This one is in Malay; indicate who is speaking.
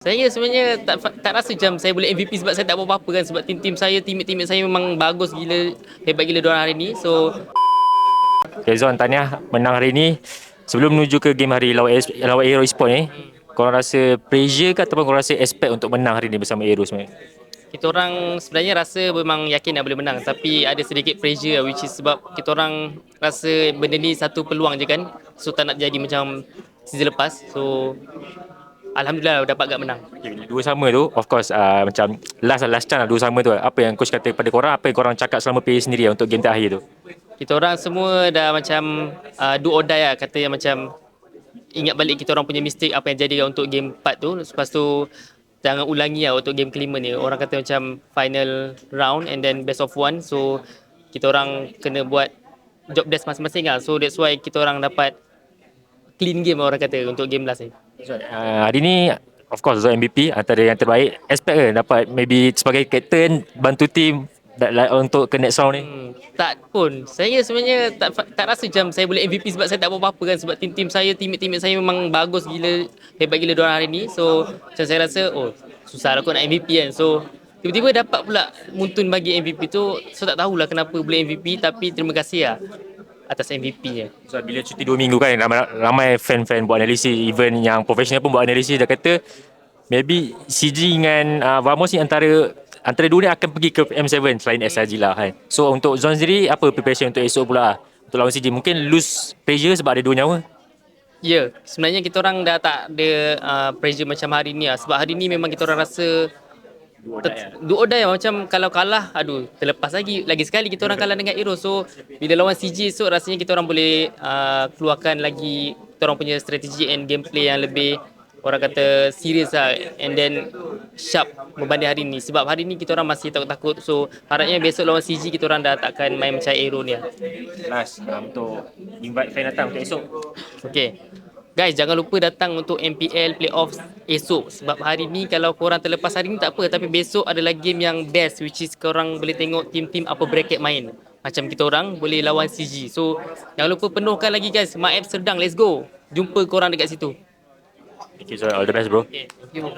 Speaker 1: Saya sebenarnya tak tak rasa macam saya boleh MVP sebab saya tak buat apa-apa kan sebab tim-tim saya, teammate-teammate saya memang bagus gila, hebat gila diorang hari ni. So
Speaker 2: Okay, Zon, tahniah menang hari ni. Sebelum menuju ke game hari lawan, lawan Aero Esport ni, korang rasa pressure ke ataupun korang rasa expect untuk menang hari ni bersama Aero sebenarnya?
Speaker 1: kita orang sebenarnya rasa memang yakin dah boleh menang tapi ada sedikit pressure which is sebab kita orang rasa benda ni satu peluang je kan. So tak nak jadi macam season lepas. So Alhamdulillah dapat agak menang.
Speaker 2: Okay, dua sama tu, of course, uh, macam last lah, last chance lah dua sama tu. Apa yang coach kata kepada korang, apa yang korang cakap selama PA sendiri lah untuk game terakhir tu?
Speaker 1: Kita orang semua dah macam uh, do or die lah kata yang macam ingat balik kita orang punya mistake apa yang jadi untuk game 4 tu. Lepas tu jangan ulangi lah untuk game kelima ni. Orang kata macam final round and then best of one. So kita orang kena buat job desk masing-masing lah. So that's why kita orang dapat clean game orang kata untuk game last ni.
Speaker 2: Uh, hari ni, of course, Zon MVP antara yang terbaik. Expect ke dapat maybe sebagai captain, bantu tim da- like, untuk ke next round ni?
Speaker 1: Hmm, tak pun. Saya sebenarnya tak tak rasa macam saya boleh MVP sebab saya tak buat apa-apa kan sebab tim-tim saya, teammate-teammate saya memang bagus gila, hebat gila diorang hari ni. So macam saya rasa oh susah lah nak MVP kan. So tiba-tiba dapat pula Muntun bagi MVP tu. So tak tahulah kenapa boleh MVP tapi terima kasih lah atas MVP-nya.
Speaker 2: So, bila cuti dua minggu kan, ramai, ramai fan-fan buat analisis, even yang profesional pun buat analisis, dia kata maybe CG dengan uh, Vamos ni antara antara dua ni akan pergi ke M7 selain SRG lah kan. So untuk Zon sendiri, apa preparation untuk esok pula untuk lawan CG? Mungkin lose pressure sebab ada dua nyawa?
Speaker 1: Ya, yeah, sebenarnya kita orang dah tak ada uh, pressure macam hari ni lah. Sebab hari ni memang kita orang rasa Dua odai lah. macam kalau kalah aduh terlepas lagi lagi sekali kita orang kalah dengan Aero so bila lawan CG so rasanya kita orang boleh uh, keluarkan lagi kita orang punya strategi and gameplay yang lebih orang kata serius lah and then sharp berbanding hari ni sebab hari ni kita orang masih takut-takut so harapnya besok lawan CG kita orang dah takkan main macam Aero ni lah.
Speaker 2: Last uh, untuk invite fan datang untuk esok.
Speaker 1: Okay. Guys, jangan lupa datang untuk MPL Playoffs esok. Sebab hari ni kalau korang terlepas hari ni tak apa. Tapi besok adalah game yang best which is korang boleh tengok tim-tim apa bracket main. Macam kita orang boleh lawan CG. So, jangan lupa penuhkan lagi guys. Maaf Serdang, let's go. Jumpa korang dekat situ.
Speaker 2: Thank you Zon, all the best bro.
Speaker 1: Okay, thank you.